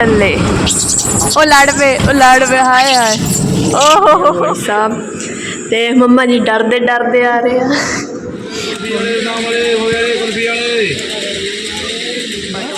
ਚੱਲੇ। ਉਹ ਲੜ ਪਏ ਉਹ ਲੜ ਪਏ ਹਾਏ ਹਾਏ। ਓਹ। ਹੋ ਸਾਹਿਬ ਤੇ ਮੰਮਾ ਜੀ ਡਰਦੇ ਡਰਦੇ ਆ ਰਹੇ ਆ।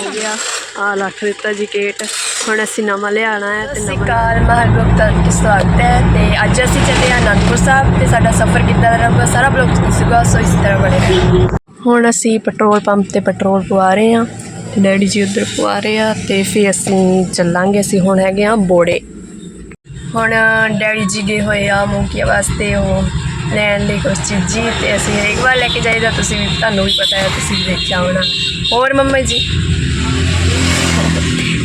ਹੋ ਆ ਲੱਖ ਦਿੱਤਾ ਜੀ ਕੇਟ ਹੁਣ ਅਸੀਂ ਨਵਾਂ ਲਿਆਣਾ ਹੈ ਤੇ ਨਵਾਂ ਮਹਲਬੁਕ ਦਾ ਸਵਾਗਤ ਹੈ ਤੇ ਅੱਜ ਅਸੀਂ ਚੱਲੇ ਆ ਅਨੰਦਪੁਰ ਸਾਹਿਬ ਤੇ ਸਾਡਾ ਸਫ਼ਰ ਕਿੱਦਾਂ ਰਹੂਗਾ ਸਾਰਾ ਬਲੌਗ ਦੱਸੂਗਾ ਸੋ ਇਸੇ ਤਰ੍ਹਾਂ ਬਣੇ ਰਹੋ। ਹੁਣ ਅਸੀਂ ਪੈਟਰੋਲ ਪੰਪ ਤੇ ਪੈਟਰੋਲ ਪਵਾ ਰਹੇ ਆ ਤੇ ਡੈਡੀ ਜੀ ਉੱਧਰ ਪਵਾ ਰਹੇ ਆ ਤੇ ਫਿਰ ਅਸੀਂ ਚੱਲਾਂਗੇ, ਅਸੀਂ ਹੁਣ ਹੈਗੇ ਆ ਬੋੜੇ। ਹੁਣ ਡੈਡੀ ਜੀ ਗਏ ਹੋਏ ਆ ਮੂੰਗੀਆਂ ਵਾਸਤੇ, ਉਹ ਲੈਣ ਲਈ ਕੁਛ ਚੀਜ਼ੀ ਤੇ ਅਸੀਂ ਹਰੇਕ ਵਾਰ ਲੈ ਕੇ ਜਾਈਦਾ, ਤੁਸੀਂ ਵੀ ਤੁਹਾਨੂੰ ਵੀ ਪਤਾ ਹੈ, ਤੁਸੀਂ ਵੀ ਦੇਖਿਆ ਹੋਣਾ। ਹੋਰ ਮੰਮਾ ਜੀ?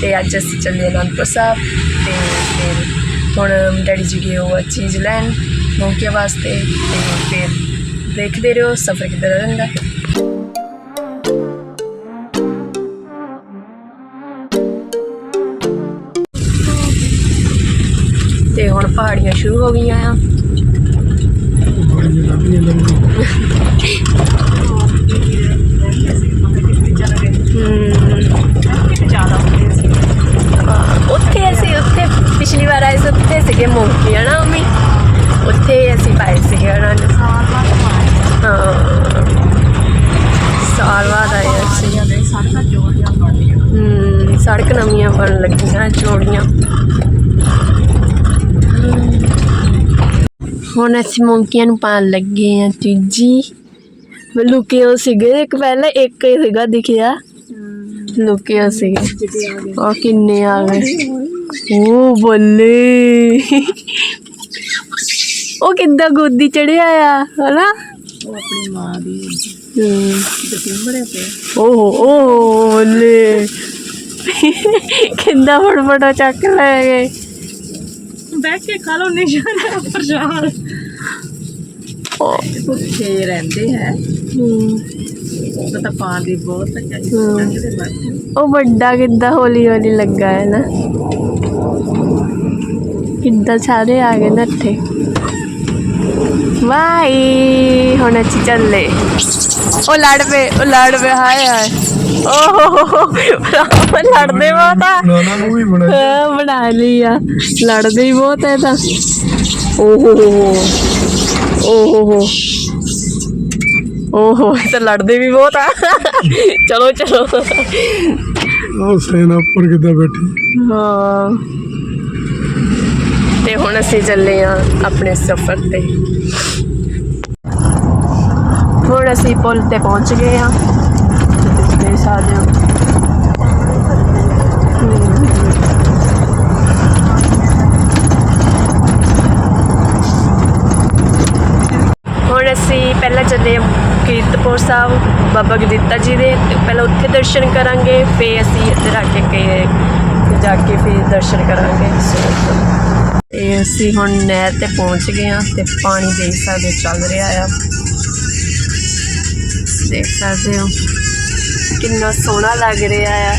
ਤੇ ਅੱਜ ਅਸੀਂ ਚੱਲੇ ਅਨੰਦਪੁਰ ਸਾਹਿਬ ਤੇ ਫਿਰ ਹੁਣ ਡੈਡੀ ਜੀ ਗਏ ਉਹ ਚੀਜ਼ ਲੈਣ ਮੂੰਗੀਆਂ ਵਾਸਤੇ ਤੇ ਫਿਰ ਦੇਖਦੇ ਰਹੋ, ਸਫ਼ਰ ਕਿੱਦਾਂ ਰਹਿੰਦਾ। ਪਹਾੜੀਆਂ ਸ਼ੁਰੂ ਹੋ ਗਈਆਂ ਆ। ਉੱਥੇ ਅਸੀਂ ਉੱਥੇ ਪਿਛਲੀ ਵਾਰ ਆਏ ਸੀ, ਉੱਥੇ ਸੀਗੇ ਮੋਂਕੀ ਨਾ ਮੰਮੀ? ਉੱਥੇ ਅਸੀਂ ਪਾਏ ਸੀਗੇ ਉਹਨਾਂ ਨੇ। ਹਾਂ। ਸਾਲ ਬਾਅਦ ਆਏ ਅਸੀਂ। ਹਮ ਸੜਕ ਨਵੀਆਂ ਬਣ ਲੱਗੀਆਂ ਚੌੜੀਆਂ ਹੁਣ ਅਸੀਂ ਮੌਂਕੀਆਂ ਨੂੰ ਪਾਣ ਲੱਗੇ ਆ ਤੀਜੀ। ਲੁਕੇ ਉਹ ਸੀਗੇ? ਇੱਕ ਪਹਿਲਾਂ ਇੱਕ ਹੀ ਸੀਗਾ ਦਿਖਿਆ। ਲੁਕੇ ਉਹ ਸੀਗੇ? ਉਹ ਕਿੰਨੇ ਆ ਗਏ। ਉਹ ਬੱਲੇ। ਉਹ ਕਿੱਦਾਂ ਗੋਦੀ ਚੜਿਆ ਆ ਹਨਾ? ਉਹ ਆਪਣੀ ਮਾਂ ਦੀ ਬੜੇ ਪਏ ਓਹ ਓਹ ਬੱਲੇ। ਕਿੰਦਾ ਫੜਫੜਾ ਚੱਕ ਲੈ ਗਏ। ਬੈਠ ਕੇ ਖਾ ਲਓ ਨਿਸ਼ਾਨ ਪ੍ਰਸ਼ਾਦ ਉਹ ਭੁੱਖੇ ਰਹਿੰਦੇ ਹੈ। ਹਮ, ਉਹ ਤਾਂ ਪਾਣ ਦੀ ਬਹੁਤ। ਚਾਹੀਦੀ ਹੈ। ਉਹ ਵੱਡਾ ਕਿੱਦਾਂ ਹੌਲੀ ਹੌਲੀ ਲੱਗਾ ਹੈ ਨਾ। ਕਿੱਦਾਂ ਸਾਰੇ ਆ ਗਏ ਨਾ ਇੱਥੇ। ਵਾਈ ਹੁਣ ਅਸੀਂ ਚੱਲੇ। ਉਹ ਲੜ ਪਏ ਉਹ ਲੜ ਪਏ ਹਾਏ ਹਾਏ ਓਹ ਲੜਦੇ ਬਹੁਤ ਆ। ਨਾਨਾ ਨੂੰ ਵੀ ਬਣਾ ਹਾਂ, ਬਣਾ ਲਈ ਆ। ਲੜਦੇ ਹੀ ਬਹੁਤ ਹੈ ਤਾਂ। ਓਹੋ ਓਹੋ ਓਹੋ। ਇਹ ਤਾਂ ਲੜਦੇ ਵੀ ਬਹੁਤ ਆ। ਚਲੋ ਚਲੋ। ਉਹ ਸੈਨਾ ਉੱਪਰ ਕਿੱਦਾਂ ਬੈਠੀ? ਹਾਂ। ਤੇ ਹੁਣ ਅਸੀਂ ਚੱਲੇ ਆ ਆਪਣੇ ਸਫ਼ਰ ਤੇ। ਹੁਣ ਅਸੀਂ ਪੁਲ ਤੇ ਪਹੁੰਚ ਗਏ ਆ। ਸਕਦੇ ਹੋ। ਹੁਣ ਅਸੀਂ ਪਹਿਲਾਂ ਚੱਲੇ ਹਾਂ ਕੀਰਤਪੁਰ ਸਾਹਿਬ, ਬਾਬਾ ਗਦੀਤਾ ਜੀ ਦੇ। ਪਹਿਲਾਂ ਉੱਥੇ ਦਰਸ਼ਨ ਕਰਾਂਗੇ, ਫਿਰ ਅਸੀਂ ਇੱਧਰ ਆ ਕੇ ਜਾ ਕੇ ਫਿਰ ਦਰਸ਼ਨ ਕਰਾਂਗੇ। ਸੋ ਤੇ ਅਸੀਂ ਹੁਣ ਨਹਿਰ ਤੇ ਪਹੁੰਚ ਗਏ ਹਾਂ ਤੇ ਪਾਣੀ ਦੇਖ ਸਕਦੇ ਚੱਲ ਰਿਹਾ ਆ। ਦੇਖ ਸਕਦੇ ਹੋ। ਕਿੰਨਾ ਸੋਹਣਾ ਲੱਗ ਰਿਹਾ ਆ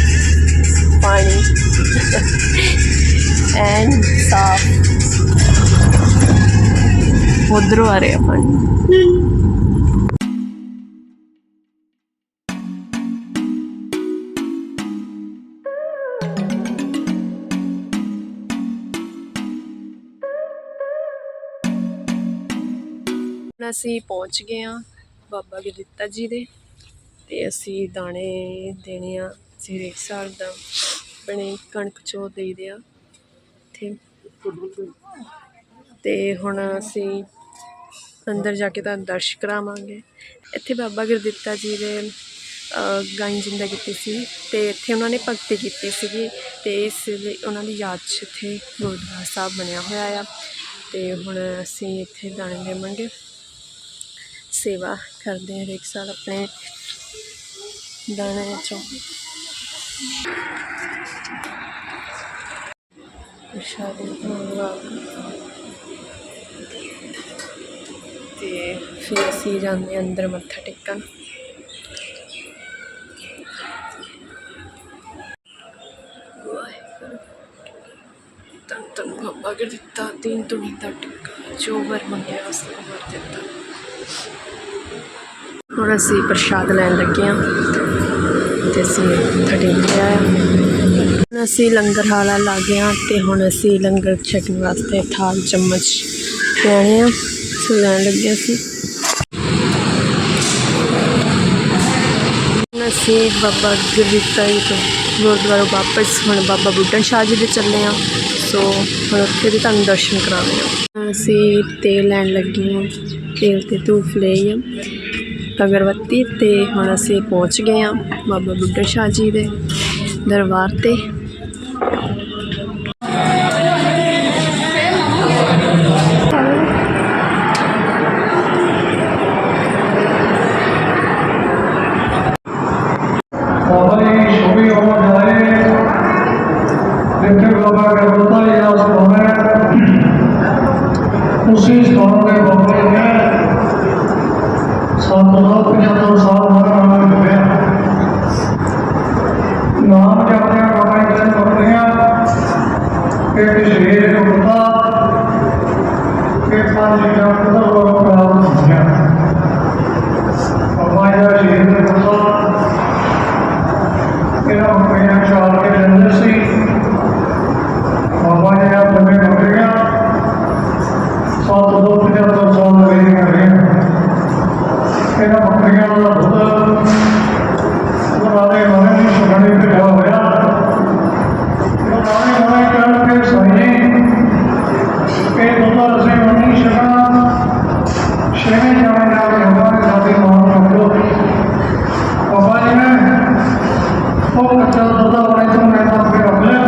ਪਾਣੀ। ਐਨ ਸਾਫ਼। ਉਧਰੋਂ ਆ ਰਿਹਾ ਪਾਣੀ। ਹੁਣ ਅਸੀਂ ਪਹੁੰਚ ਗਏ ਹਾਂ ਬਾਬਾ ਗੁਰਦਿੱਤਾ ਜੀ ਦੇ। ਤੇ ਅਸੀਂ ਦਾਣੇ ਦੇਣੇ ਆ ਸਿਰੇ ਸਾਲ ਦਾ ਆਪਣੇ ਕਣਕ ਚੋ ਦੇਈਦੇ ਆ ਇੱਥੇ। ਅਤੇ ਹੁਣ ਅਸੀਂ ਅੰਦਰ ਜਾ ਕੇ ਤੁਹਾਨੂੰ ਦਰਸ਼ ਕਰਾਵਾਂਗੇ। ਇੱਥੇ ਬਾਬਾ ਗੁਰਦਿੱਤਾ ਜੀ ਦੇ ਅ, ਜਿੰਦਾ ਕੀਤੀ ਸੀ ਅਤੇ ਇੱਥੇ ਉਹਨਾਂ ਨੇ ਭਗਤੀ ਕੀਤੀ ਸੀਗੀ ਅਤੇ ਇਸ ਲਈ ਉਹਨਾਂ ਦੀ ਯਾਦ 'ਚ ਇੱਥੇ ਗੁਰਦੁਆਰਾ ਸਾਹਿਬ ਬਣਿਆ ਹੋਇਆ ਆ। ਅਤੇ ਹੁਣ ਅਸੀਂ ਇੱਥੇ ਦਾਣੇ ਦੇਵਾਂਗੇ। ਸੇਵਾ ਕਰਦੇ ਹਾਂ ਹਰੇਕ ਸਾਲ ਆਪਣੇ ਦਾਣੇ ਚੋਂ ਪ੍ਰਸ਼ਾਦ ਤੇ ਫਿਰ ਅਸੀਂ ਜਾਂਦੇ ਅੰਦਰ ਮੱਥਾ ਟੇਕਣ। ਵਾਹਿਗੁਰੂ। ਤਨ ਤਨ ਬਾਬਾ ਕਰ ਦਿੱਤਾ ਤੀਨ ਤੁਣੀ ਦਾ ਟਿੱਕਾ। ਜੋ ਵਰ ਮੰਗਿਆ, ਉਸ ਨੂੰ ਵਰ ਦਿੱਤਾ। ਹੁਣ ਅਸੀਂ ਪ੍ਰਸ਼ਾਦ ਲੈਣ ਲੱਗੇ ਹਾਂ ਤੇ ਅਸੀਂ ਮੱਥਾ ਟੇਕ ਲਿਆ ਹੈ। ਅਸੀਂ ਲੰਗਰ ਹਾਲਾ ਲਾ ਗਏ ਹਾਂ ਤੇ ਹੁਣ ਅਸੀਂ ਲੰਗਰ ਛਕਣ ਵਾਸਤੇ ਥਾਲ, ਚਮਚ ਲੈਣੇ ਆ ਸੋ ਲੈਣ ਲੱਗੇ ਸੀ ਅਸੀਂ ਬਾਬਾ ਗੁਰਦਿੱਤਾ ਤੋਂ ਗੁਰਦੁਆਰਾ ਵਾਪਸ ਹੁਣ ਬਾਬਾ ਬੁੱਢਨ ਸ਼ਾਹ ਜੀ ਦੇ ਚੱਲੇ ਆ ਸੋ ਹੁਣ ਉੱਥੇ ਵੀ ਤੁਹਾਨੂੰ ਦਰਸ਼ਨ ਕਰਾਉਂਦੇ ਆ ਹੁਣ ਅਸੀਂ ਤੇਲ ਲੈਣ ਲੱਗੇ ਹਾਂ। ਤੇਲ ਤੇ ਧੂਫ ਲਈ ਆ ਅਗਰਬੱਤੀ ਤੇ ਹੁਣ ਅਸੀਂ ਪਹੁੰਚ ਗਏ ਹਾਂ ਬਾਬਾ ਬੁੱਢਨ ਸ਼ਾਹ ਜੀ ਦੇ ਦਰਬਾਰ ਤੇ। ਇਹਨਾਂ ਬੱਕਰੀਆਂ ਦਾ ਦੁੱਧ ਪੁਰਾਣੇ ਮਨ ਨੂੰ ਸੁਣਨੇ ਤੇ ਹੋਇਆ ਪੁਰਾਣੇ ਮਨ ਕਰਕੇ ਸਹੀ ਇਹ ਦੁੱਧ ਅਸੀਂ ਮੰਨੀ ਸ਼ਕਾ ਸ਼ੇਵੇਂ ਜਾਣੇ ਨਾਲ ਹਮਾਰੇ ਸਾਥੀ ਮਾਨ ਰੱਖੋ ਬਾਬਾ ਜੀ ਨੇ ਉਹ ਕੱਚਾ ਦੁੱਧ ਆਪਣੇ ਤੋਂ ਮੈਂ ਤਾਂ ਫਿਰ ਰੱਖ ਲਿਆ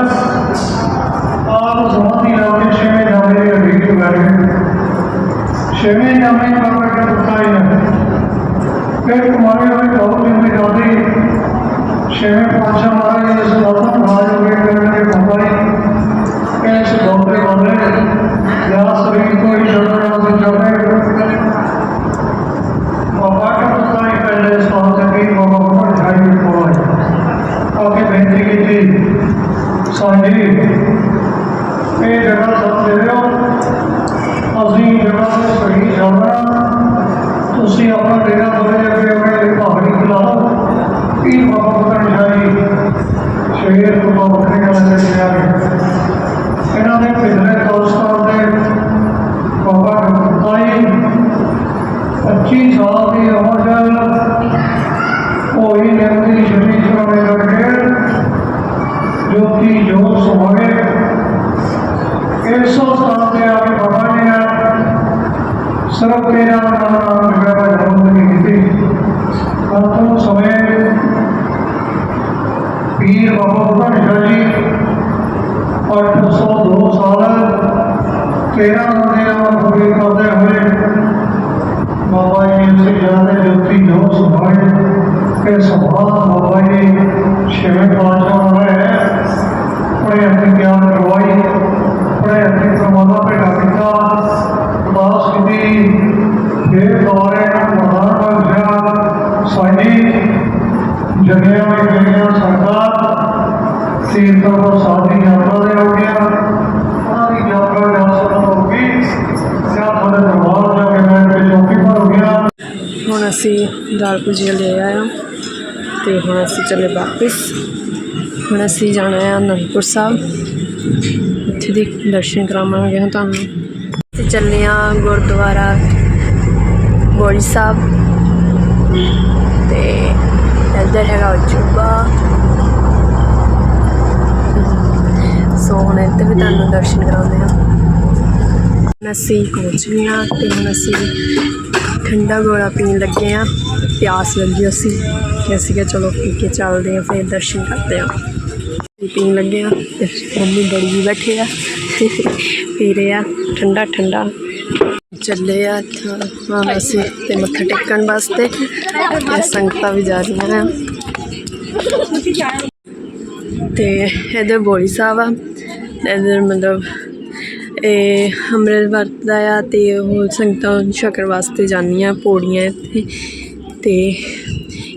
ਆਪ ਸਮਾਧੀ ਲਾ ਕੇ ਛੇਵੇਂ ਜਾਮੇ ਦੇ ਅਧੀਨ ਚ ਬੈਠ ਗਏ ਛੇਵੇਂ ਜਾਮੇ ਬਾਬਾ ਕੇ ਦਿੱਤਾ ਹੀ ਹੈ ਫਿਰ ਕੁਮਾਰੇ ਹੋਏ ਬਹੁਤ ਜਿੰਦੇ ਜਾਂਦੀ ਛੇਵੇਂ ਪਾਤਸ਼ਾਹ ਮਹਾਰਾਜ ਜੀ ਦੇ ਸਲਾਤਾਂ ਰਾਜ ਹੋ ਕਰਨ ਦੇ ਬਾਬਾ ਜੀ, ਇਸ ਗੋਪਰੇ ਬੰਦੇ ਸਰੀਰ ਕੋਈ ਸ਼ਬਦ ਨਾ ਵਿਚਾਰੇ ਬਾਬਾ ਕੇ ਦਿੱਤਾ ਹੀ ਪਹਿਲੇ ਸਥਾਨ ਤੇ ਵੀ ਬਾਬਾ ਕੋਲ ਜਾਈ ਕੋਲ ਆਏ। ਆਕੇ ਬੇਨਤੀ ਕੀਤੀ, ਸਾਂਝੀ ਤੁਸੀਂ ਆਪਣਾ ਡੇਰਾ ਬੋਲੇ ਅੱਗੇ ਆਪਣੇ ਪਹਾੜੀ ਖਿਲਾਓ ਇਹ ਬਾਬਾ ਬਤਨ ਸ਼ਾਹੀ ਸ਼ਹੀਦ ਬਾਬਾ ਬਕਰੇ ਵਾਲੇ ਦੇ ਨਿਆਰੇ ਇਹਨਾਂ ਦੇ ਪਿਛਲੇ ਦੋਸਤਾਂ ਦੇ ਬਾਬਾ ਗੁਰਦਾਈ 25 ਸਾਲ ਦੀ ਉਮਰ ਦੇ ਕੋਈ ਨਿਰਮਲੀ ਸ਼ਰੀਰ ਕਰਾਵੇ ਕਰਕੇ ਜੋ ਕਿ ਜੋ ਸੁਭਾਵੇ ਇਸ ਸਥਾਨ ਤੇ ਆ ਕੇ ਬਾਬਾ ਜੀ ਨੇ ਸਰਬ ਤੇਰਾ ਨਾਮ ਨਾਮ ਜਗ੍ਹਾ ਜਨਮ ਪੀਰ ਬਾਬਾ ਬੁੱਢਾ ਸ਼ਾਹ ਜੀ 802 ਸਾਲ 13 ਦੇ ਨਾਮ ਪੂਰੀ ਕਰਦੇ ਹੋਏ ਬਾਬਾ ਜੀ ਨੇ ਸਿੱਖਿਆ ਦੇ ਜੋਤੀ ਜੋ ਸੁਭਾਏ ਕਿ ਸੁਭਾਅ ਬਾਬਾ ਜੀ ਛੇਵੇਂ ਪਾਤਸ਼ਾਹ ਰਹੇ ਪੜੇ ਆਪਣੇ ਗਿਆਨ ਕਰਵਾਈ ਪੜੇ ਆਪਣੇ ਪ੍ਰਮਾਣਾ ਭੇਟਾ ਕੀਤਾ ਉਦਾਸ ਕੀਤੀ ਫਿਰ ਦੁਆਰੇ ਪ੍ਰਧਾਨ ਬਖਸ਼ਿਆ ਸਾਡੀ ਜਗਿਆ ਵਿੱਚ ਜਿਹੜੀਆਂ ਸਰਕਾਰ ਸੀਰਤਾਂ ਤੋਂ ਸਾਡੀ ਯਾਤਰਾ ਦੇ ਹੋ। ਗਿਆ ਉਹਨਾਂ ਦੀ ਯਾਤਰਾ ਯਾਤਰਾ ਹੋ ਗਈ। ਜਾਂ ਤੁਹਾਡੇ ਦਰਬਾਰ ਜਾ ਕੇ ਮੈਂ ਤੇ ਚੌਕੀ ਪਰ ਹੋ ਗਿਆ। ਹੁਣ ਅਸੀਂ ਦਾਲ ਭੁਜੀਆ ਲੈ ਆਇਆ ਤੇ ਹੁਣ ਅਸੀਂ ਚੱਲੇ ਵਾਪਸ। ਹੁਣ ਅਸੀਂ ਜਾਣਾ ਹੈ ਅਨੰਦਪੁਰ ਸਾਹਿਬ। ਉੱਥੇ ਦੇ ਦਰਸ਼ਨ ਕਰਾਵਾਂਗੇ ਹੁਣ ਤੁਹਾਨੂੰ। ਅਸੀਂ ਚੱਲੇ ਹਾਂ ਗੁਰਦੁਆਰਾ ਗੋਲੀ ਸਾਹਿਬ। ਤੇ ਇੱਧਰ ਹੈਗਾ ਅਜੂਬਾ ਸੋ ਹੁਣ ਇੱਥੇ ਵੀ ਤੁਹਾਨੂੰ ਦਰਸ਼ਨ ਕਰਾਉਂਦੇ ਹਾਂ। ਅਸੀਂ ਪਹੁੰਚ ਗਏ ਹਾਂ ਤੇ ਹੁਣ ਅਸੀਂ ਠੰਡਾ ਗੋਲਾ ਪੀਣ ਲੱਗੇ ਹਾਂ। ਪਿਆਸ ਲੱਗੀ ਅਸੀਂ ਕਿ ਅਸੀਂ ਕਿਹਾ ਚਲੋ ਪੀ ਕੇ ਚੱਲਦੇ ਹਾਂ, ਫਿਰ ਦਰਸ਼ਨ ਕਰਦੇ ਹਾਂ। ਪੀਣ ਲੱਗੇ ਹਾਂ ਤੇ ਮੰਮੀ ਬੜੀ ਵੀ ਬੈਠੇ ਆ, ਪੀ ਰਹੇ ਆ, ਠੰਡਾ ਠੰਡਾ। ਚੱਲੇ ਆ ਹਾਂ ਅਸੀਂ ਤੇ ਮੱਥਾ ਟੇਕਣ ਵਾਸਤੇ ਤੇ ਸੰਗਤਾਂ ਵੀ ਜਾ ਰਹੀਆਂ ਆ ਤੇ ਇਹਦੇ ਬੋਲੀ ਸਾਹਿਬ ਆ ਇਹਦੇ ਮਤਲਬ, ਇਹ ਅੰਮ੍ਰਿਤ ਵਰਤਦਾ ਆ ਤੇ ਉਹ ਸੰਗਤਾਂ ਛਕਣ ਵਾਸਤੇ ਜਾਂਦੀਆਂ ਪੌੜੀਆਂ ਇੱਥੇ। ਤੇ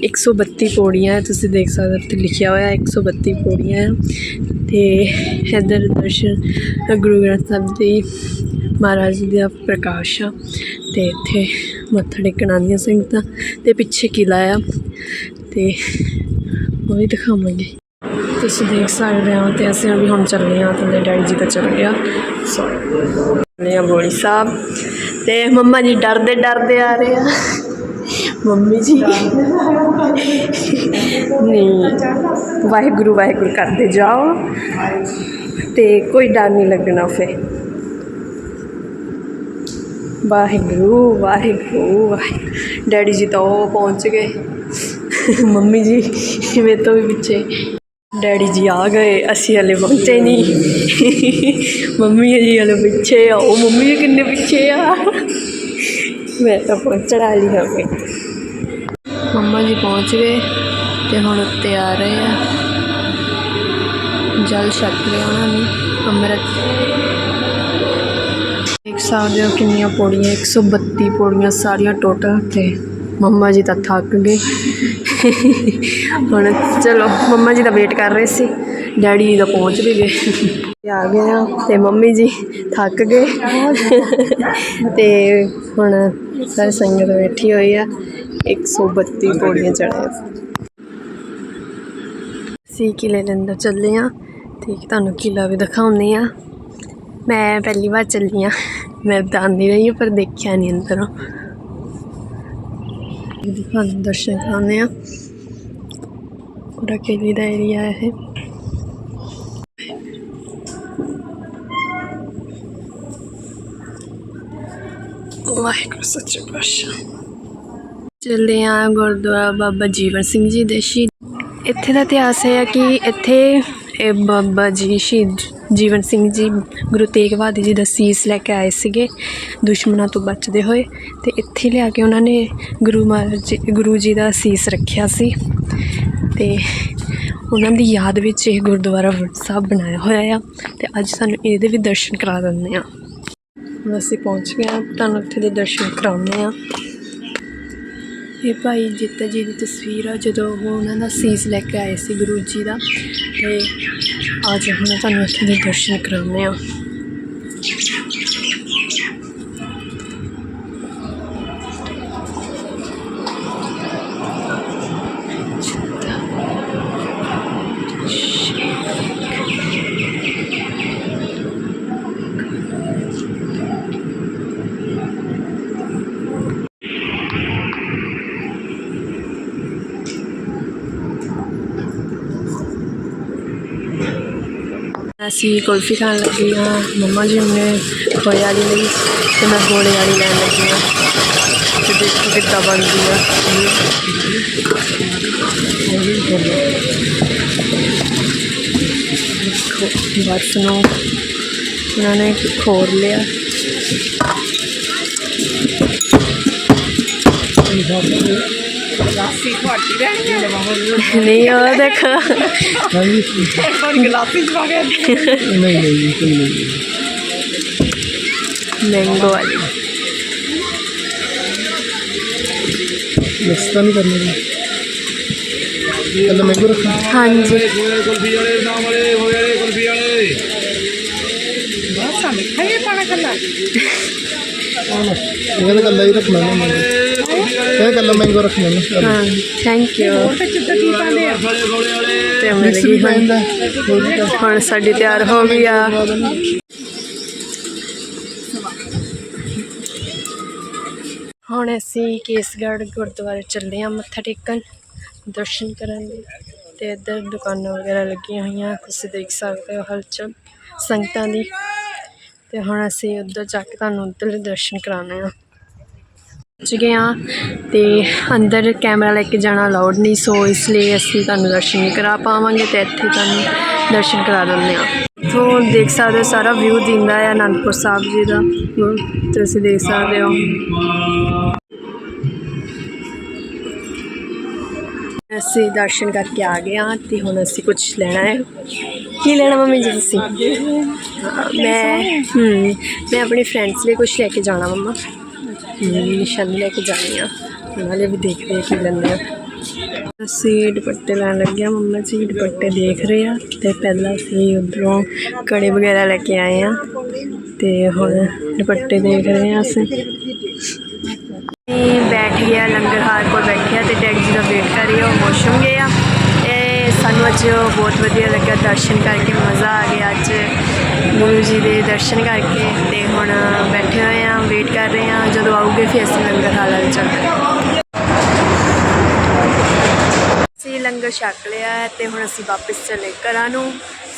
132 ਪੌੜੀਆਂ, ਤੁਸੀਂ ਦੇਖ ਸਕਦੇ ਹੋ ਇੱਥੇ ਲਿਖਿਆ ਹੋਇਆ 132 ਪੌੜੀਆਂ। ਹੈ ਤੇ ਇੱਧਰ ਦਰਸ਼ਨ ਗੁਰੂ ਗ੍ਰੰਥ ਸਾਹਿਬ ਦੀ ਮਹਾਰਾਜ ਦਾ ਪ੍ਰਕਾਸ਼ ਆ ਤੇ ਇੱਥੇ ਮੱਥਾ ਟੇਕਣ ਆਉਂਦੀਆਂ ਸੰਗਤਾਂ ਤੇ ਪਿੱਛੇ ਕਿਲਾ ਆ। ਤੇ ਉਹ ਵੀ ਦਿਖਾਵਾਂਗੇ। ਤੁਸੀਂ ਦੇਖ ਸਕਦੇ ਹੋ ਤੇ ਅਸੀਂ ਵੀ ਹੁਣ ਚੱਲੇ ਹਾਂ ਤੇ ਡੈਡੀ ਜੀ ਤਾਂ ਚੱਲ ਗਿਆ। ਸੋ ਚੱਲੇ ਹਾਂ ਸਾਹਿਬ। ਤੇ ਮੰਮਾ ਜੀ ਡਰਦੇ ਡਰਦੇ ਆ ਰਹੇ ਆ। ਮੰਮੀ ਜੀ। ਨਹੀਂ। ਵਾਹਿਗੁਰੂ ਵਾਹਿਗੁਰੂ ਕਰਦੇ ਜਾਓ। ਤੇ ਕੋਈ ਡਰ ਨਹੀਂ ਲੱਗਣਾ ਫੇ ਵਾਹਿਗੁਰੂ ਵਾਹਿਗੁਰੂ ਵਾਹਿਗੁਰੂ। ਡੈਡੀ ਜੀ ਤਾਂ ਉਹ ਪਹੁੰਚ ਗਏ। ਮੰਮੀ ਜੀ, ਮੇਰੇ ਤੋਂ ਵੀ ਪਿੱਛੇ। ਡੈਡੀ ਜੀ ਆ ਗਏ, ਅਸੀਂ ਹਲੇ ਪਹੁੰਚੇ ਨਹੀਂ। ਮੰਮੀ ਜੀ ਹਲੇ ਪਿੱਛੇ ਆ, ਉਹ ਮੰਮੀ ਜੀ ਕਿੰਨੇ ਪਿੱਛੇ ਆ? ਮੈਂ ਤਾਂ ਪਹੁੰਚਣ ਵਾਲੀ ਹੋ ਗਈ ਮੰਮਾ ਜੀ ਪਹੁੰਚ ਗਏ ਤੇ ਹੁਣ ਉੱਤੇ ਆ ਰਹੇ ਆ। ਜਲ ਛਕ ਲਿਆ ਉਹਨਾਂ ਨੇ ਅੰਮ੍ਰਿਤ ਦੇਖ। ਸਕਦੇ ਹੋ ਕਿੰਨੀਆਂ ਪੌੜੀਆਂ 132 ਪੌੜੀਆਂ ਸਾਰੀਆਂ ਟੋਟਲ ਤੇ ਮੰਮਾ ਜੀ ਤਾਂ ਥੱਕ ਗਏ। ਹੁਣ ਚਲੋ ਮੰਮਾ ਜੀ ਦਾ ਵੇਟ ਕਰ ਰਹੇ ਸੀ। ਡੈਡੀ ਜੀ ਤਾਂ ਪਹੁੰਚ ਵੀ ਗਏ। ਆ ਗਏ ਆ। ਤੇ ਮੰਮੀ ਜੀ ਥੱਕ ਗਏ। ਤੇ ਹੁਣ ਸਾਰੀ ਸੰਗਤ ਬੈਠੀ ਹੋਈ ਆ। 132 ਪੌੜੀਆਂ ਚੜ੍ਹੇ ਸੀ ਕਿਲੇ ਦੇ ਅੰਦਰ ਚੱਲੇ ਆ ਤੇ ਤੁਹਾਨੂੰ ਕਿਲਾ ਵੀ ਦਿਖਾਉਂਦੇ ਆ। ਮੈਂ ਪਹਿਲੀ ਵਾਰ ਚੱਲੀ ਆ। ਮੈਂ ਤਾਂ ਆਉਂਦੀ ਰਹੀ ਪਰ ਦੇਖਿਆ ਨਹੀਂ ਅੰਦਰੋਂ। ਤੁਹਾਨੂੰ ਦਰਸ਼ਨ ਕਰਾਉਂਦੇ ਆ ਪੂਰਾ ਕਿਲੇ ਦਾ ਏਰੀਆ ਹੈ ਵਾਹਿਗੁਰੂ, ਸੱਚੇ ਪਾਤਸ਼ਾਹ। ਚੱਲੇ ਆ ਗੁਰਦੁਆਰਾ ਬਾਬਾ ਜੀਵਨ ਸਿੰਘ ਜੀ ਦੇ ਸ਼ਹੀਦ ਇੱਥੇ ਦਾ ਇਤਿਹਾਸ ਹੈ ਕਿ ਇੱਥੇ ਇਹ ਬਾਬਾ ਜੀ ਸ਼ਹੀਦ ਜੀਵਨ ਸਿੰਘ ਜੀ ਗੁਰੂ ਤੇਗ ਬਹਾਦਰ ਜੀ ਦਾ ਸੀਸ ਲੈ ਕੇ ਆਏ ਸੀਗੇ, ਦੁਸ਼ਮਣਾਂ ਤੋਂ ਬਚਦੇ ਹੋਏ ਤੇ ਇੱਥੇ ਲਿਆ ਕੇ ਉਹਨਾਂ ਨੇ ਗੁਰੂ ਮਹਾਰਾਜ ਜੀ, ਗੁਰੂ ਜੀ ਦਾ ਸੀਸ ਰੱਖਿਆ ਸੀ ਤੇ ਉਹਨਾਂ ਦੀ ਯਾਦ ਵਿੱਚ ਇਹ ਗੁਰਦੁਆਰਾ ਸਾਹਿਬ ਬਣਾਇਆ ਹੋਇਆ ਆ ਤੇ ਅੱਜ ਸਾਨੂੰ ਇਹਦੇ ਵੀ ਦਰਸ਼ਨ ਕਰਾ ਦਿੰਦੇ ਆ ਹੁਣ ਅਸੀਂ ਪਹੁੰਚ ਗਏ ਹਾਂ, ਤੁਹਾਨੂੰ ਇੱਥੇ ਦੇ ਦਰਸ਼ਨ ਕਰਾਉਂਦੇ ਆ ਇਹ ਭਾਈ ਜੀਤਾ ਜੀ ਦੀ ਤਸਵੀਰ ਆ, ਜਦੋਂ ਉਹ ਉਹਨਾਂ ਦਾ ਸੀਸ ਲੈ ਕੇ ਆਏ ਸੀ ਗੁਰੂ ਜੀ ਦਾ। ਤੇ ਅੱਜ ਹੁਣ ਤੁਹਾਨੂੰ ਇੱਥੇ ਦੇ ਦਰਸ਼ਨ ਕਰਾਉਂਦੇ ਆ ਅਸੀਂ ਕੁਲਫੀ ਖਾਣ ਲੱਗੇ ਹਾਂ। ਮੰਮਾ ਜੀ ਨੇ ਖੋਏ ਵਾਲੀ ਲਈ ਤੇ ਮੈਂ ਗੋਲੇ ਵਾਲੀ ਲੈਣ ਲੱਗੀ ਹਾਂ। ਤੇ ਦੇਖੋ ਕਿੱਦਾਂ ਬਣਦੀ ਆ। ਦੇਖੋ, ਬਸ ਨੂੰ ਉਹਨਾਂ ਨੇ ਖੋਰ ਲਿਆ। ਨਹੀਂ ਉਹ ਦੇਖੋ। ਨਹੀਂ ਨਹੀਂ ਕੋਈ ਨਹੀਂ। ਮੈਂਗੋ ਵਾਲੀ। ਮਿਕਸ ਤਾਂ ਨਹੀਂ ਕਰਨਾ। ਕੱਲ ਮੈਂਗੋ ਰੱਖਣਾ ਹਾਂਜੀ। ਕੁਲਫੀ ਵਾਲੇ ਨਾਮ ਵਾਲੇ ਹੋਏ ਵਾਲੇ ਕੁਲਫੀ ਵਾਲੇ ਇਹਨਾਂ ਦਾ ਕੱਲਾ ਹੀ ਰੱਖਣਾ। ਨਾ ਇਹ ਕੱਲਾ ਮੈਂਗੋ ਰੱਖਣਾ ਨਾ ਹਾਂ ਥੈਂਕ ਯੂ ਤੇ ਮਿਕਸ ਵੀ ਹੁਣ ਪੈਂਦਾ ਸਾਡੀ ਤਿਆਰ ਹੋ ਗਈ ਆ। ਹੁਣ ਅਸੀਂ ਕੇਸਗੜ੍ਹ ਗੁਰਦੁਆਰੇ ਚੱਲੇ ਆ ਮੱਥਾ ਟੇਕਣ ਦਰਸ਼ਨ ਕਰਨ ਲਈ। ਤੇ ਇੱਧਰ ਦੁਕਾਨਾਂ ਵਗੈਰਾ ਲੱਗੀਆਂ ਹੋਈਆਂ ਤੁਸੀਂ ਦੇਖ ਸਕਦੇ ਹੋ ਹਲਚਲ ਸੰਗਤਾਂ ਦੀ। ਤੇ ਹੁਣ ਅਸੀਂ ਉੱਧਰ ਜਾ ਕੇ ਤੁਹਾਨੂੰ ਉੱਧਰ ਦਰਸ਼ਨ ਕਰਾਉਣੇ ਆ। ਪਹੁੰਚ ਗਏ ਹਾਂ ਤੇ ਅੰਦਰ ਕੈਮਰਾ ਲੈ ਕੇ ਜਾਣਾ ਅਲਾਉਡ ਨਹੀਂ ਸੋ ਇਸ ਲਈ ਅਸੀਂ ਤੁਹਾਨੂੰ ਦਰਸ਼ਨ ਨਹੀਂ ਕਰਾ ਪਾਵਾਂਗੇ ਤੇ ਇੱਥੇ ਤੁਹਾਨੂੰ ਦਰਸ਼ਨ ਕਰਾ ਦਿੰਦੇ ਹਾਂ। ਸੋ ਦੇਖ ਸਕਦੇ ਹੋ ਸਾਰਾ ਵਿਊ ਦਿੰਦਾ ਹੈ ਅਨੰਦਪੁਰ ਸਾਹਿਬ ਜੀ ਦਾ। ਤੁਸੀਂ ਦੇਖ ਸਕਦੇ ਹੋ। ਅਸੀਂ ਦਰਸ਼ਨ ਕਰਕੇ ਆ ਗਏ ਹਾਂ ਤੇ ਹੁਣ ਅਸੀਂ ਕੁਝ ਲੈਣਾ ਹੈ। ਕੀ ਲੈਣਾ ਮੰਮੀ ਜੀ ਤੁਸੀਂ? ਮੈਂ ਮੈਂ ਆਪਣੇ ਫਰੈਂਡਸ ਲਈ ਕੁਝ ਲੈ ਕੇ ਜਾਣਾ ਮੰਮਾ। ਹਮ, ਨਿਸ਼ਾਨੀ ਲੈ ਕੇ ਜਾਣੀ ਆ। ਨਾਲੇ ਵੀ ਦੇਖਦੇ ਆ ਕੀ ਲੈਂਦੇ ਆ। ਅਸੀਂ ਦੁਪੱਟੇ ਲੈਣ ਲੱਗੇ ਆ ਮੰਮਾ ਜੀ ਦੁਪੱਟੇ ਦੇਖ ਰਹੇ ਆ। ਤੇ ਪਹਿਲਾਂ ਅਸੀਂ ਉਧਰੋਂ ਕੜੇ ਵਗੈਰਾ ਲੈ ਕੇ ਆਏ ਆ। ਤੇ ਹੁਣ ਦੁਪੱਟੇ ਦੇਖ ਰਹੇ ਆ ਅਸੀਂ। ਬੈਠ ਗਿਆ ਲੰਗਰ ਹਾਲ ਕੋਲ ਬੈਠਿਆ ਤੇ ਡੈਡੀ ਜੀ ਦਾ ਵੇਟ ਕਰ ਰਹੀ ਆ ਉਹ ਵਾਸ਼ਰੂਮ ਗਏ ਆ। ਇਹ ਸਾਨੂੰ ਅੱਜ ਬਹੁਤ ਵਧੀਆ ਲੱਗਾ ਦਰਸ਼ਨ ਕਰਕੇ ਮਜ਼ਾ ਆ ਗਿਆ ਅੱਜ। ਗੁਰੂ ਜੀ ਦੇ ਦਰਸ਼ਨ ਕਰਕੇ ਤੇ ਹੁਣ ਬੈਠੇ ਹੋਏ ਵੇਟ ਕਰ ਰਹੇ ਹਾਂ, ਜਦੋਂ ਆਉਗੇ ਫਿਰ ਅਸੀਂ ਲੰਗਰ ਹਾਲ ਵਿੱਚ ਅਸੀਂ ਲੰਗਰ ਛਕ ਲਿਆ ਹੈ ਤੇ ਹੁਣ ਅਸੀਂ ਵਾਪਸ ਚਲੇ ਘਰਾਂ ਨੂੰ।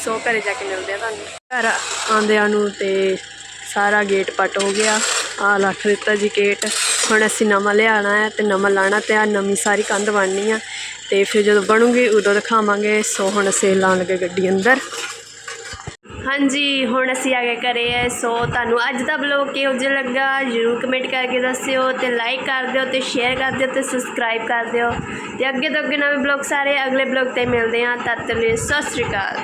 ਸੋ ਘਰੇ ਜਾ ਕੇ ਮਿਲਦੇ ਆ ਤੁਹਾਨੂੰ। ਘਰ ਆਉਂਦਿਆਂ ਨੂੰ ਤੇ ਸਾਰਾ ਗੇਟ ਪਟ ਹੋ ਗਿਆ। ਆ ਲੱਖ ਦਿੱਤਾ ਜੀ ਗੇਟ ਹੁਣ ਅਸੀਂ ਨਵਾਂ ਲਿਆਣਾ ਹੈ ਤੇ ਨਵਾਂ ਲਾਣਾ ਤੇ ਆ ਨਵੀਂ ਸਾਰੀ ਕੰਧ ਬਣਨੀ ਆ। ਤੇ ਫਿਰ ਜਦੋਂ ਬਣੂਗੀ ਉਦੋਂ ਦਿਖਾਵਾਂਗੇ। ਸੋ ਹੁਣ ਅਸੀਂ ਲਾਉਣ ਲੱਗੇ ਗੱਡੀ ਅੰਦਰ। ਹਾਂਜੀ, ਹੁਣ ਅਸੀਂ ਆ ਗਏ ਘਰੇ ਐ। ਸੋ ਤੁਹਾਨੂੰ ਅੱਜ ਦਾ ਬਲੌਗ ਕਿਹੋ ਜਿਹਾ ਲੱਗਾ? ਜਰੂਰ ਕਮੈਂਟ ਕਰਕੇ ਦੱਸਿਓ ਤੇ ਲਾਈਕ ਕਰ ਦਿਓ ਤੇ ਸ਼ੇਅਰ ਕਰ ਦਿਓ ਤੇ ਸਬਸਕ੍ਰਾਈਬ ਕਰ ਦਿਓ। ਤੇ ਅੱਗੇ ਤੋਂ ਅੱਗੇ ਨਵੇਂ ਬਲੌਗ ਸਾਰੇ ਅਗਲੇ ਬਲੌਗ ਤੇ ਮਿਲਦੇ ਹਾਂ। ਤਦ ਤੱਕ ਲਈ ਸਤਿ ਸ਼੍ਰੀ ਅਕਾਲ।